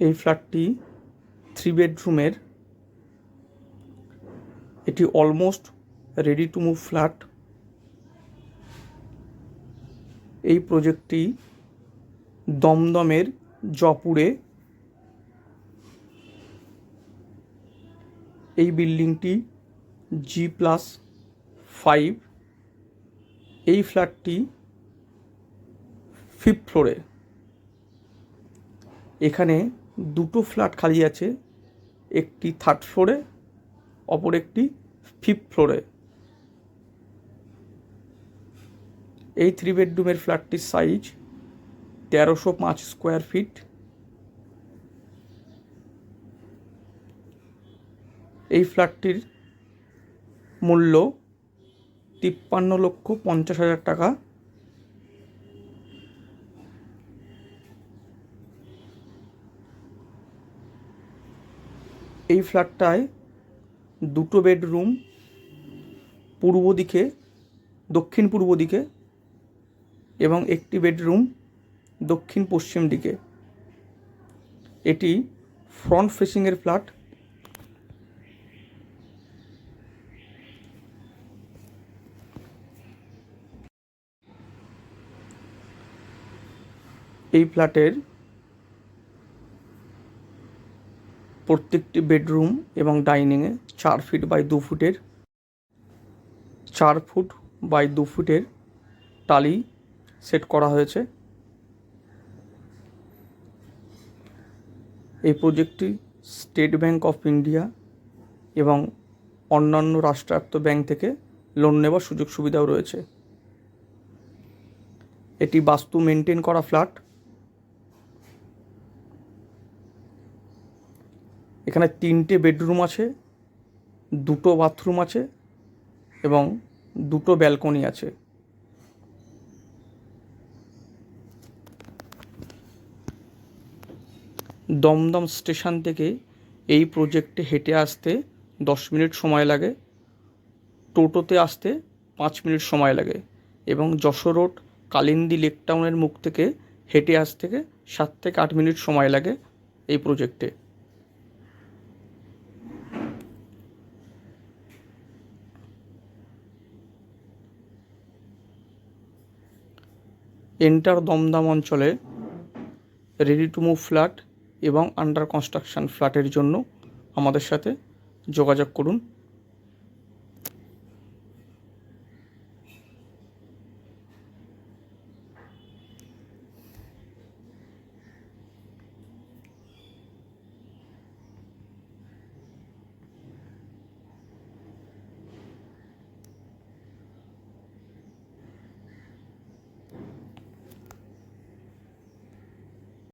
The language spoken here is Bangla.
এই ফ্ল্যাটটি থ্রি বেডরুমের এটি almost ready to move flat এই প্রজেক্টটি দমদমের জপুরে এই বিল্ডিংটি জি প্লাস ফাইভ এই ফ্ল্যাটটি ফিফথ ফ্লোরে এখানে দুটো ফ্ল্যাট খালি আছে, একটি থার্ড ফ্লোরে অপর একটি ফিফথ ফ্লোরে এই থ্রি বেডরুমের ফ্ল্যাটটির সাইজ তেরোশো পাঁচ স্কোয়ার ফিট এই ফ্ল্যাটটির মূল্য তিপ্পান্ন লক্ষ পঞ্চাশ হাজার টাকা। এই ফ্ল্যাটটায় দুটো বেডরুম, পূর্ব দিকে, দক্ষিণ পূর্ব দিকে এবং একটি বেডরুম দক্ষিণ পশ্চিম দিকে। এটি ফ্রন্ট ফেসিংয়ের ফ্ল্যাট। এই ফ্ল্যাটের প্রত্যেকটি বেডরুম এবং ডাইনিংয়ে চার ফিট বাই দু ফুটের, চার ফুট বাই দু ফুটের টালি সেট করা হয়েছে। এই প্রজেক্টটি স্টেট ব্যাংক অফ ইন্ডিয়া এবং অন্যান্য রাষ্ট্রায়ত্ত ব্যাংক থেকে লোন নেওয়ার সুযোগ সুবিধাও রয়েছে। এটি বাস্তু মেনটেন করা ফ্ল্যাট। এখানে তিনটে বেডরুম আছে, দুটো বাথরুম আছে এবং দুটো ব্যালকনি আছে। দমদম স্টেশন থেকে এই প্রজেক্টে হেঁটে আসতে দশ মিনিট সময় লাগে, টোটোতে আসতে পাঁচ মিনিট সময় লাগে এবং যশোর রোড, কালিন্দী লেক টাউনের মুখ থেকে হেঁটে আসতে সাত থেকে আট মিনিট সময় লাগে এই প্রজেক্টে। এন্টার দমদম অঞ্চলে রেডি টু মুভ ফ্ল্যাট এবং আন্ডার কনস্ট্রাকশান ফ্ল্যাটের জন্য আমাদের সাথে যোগাযোগ করুন।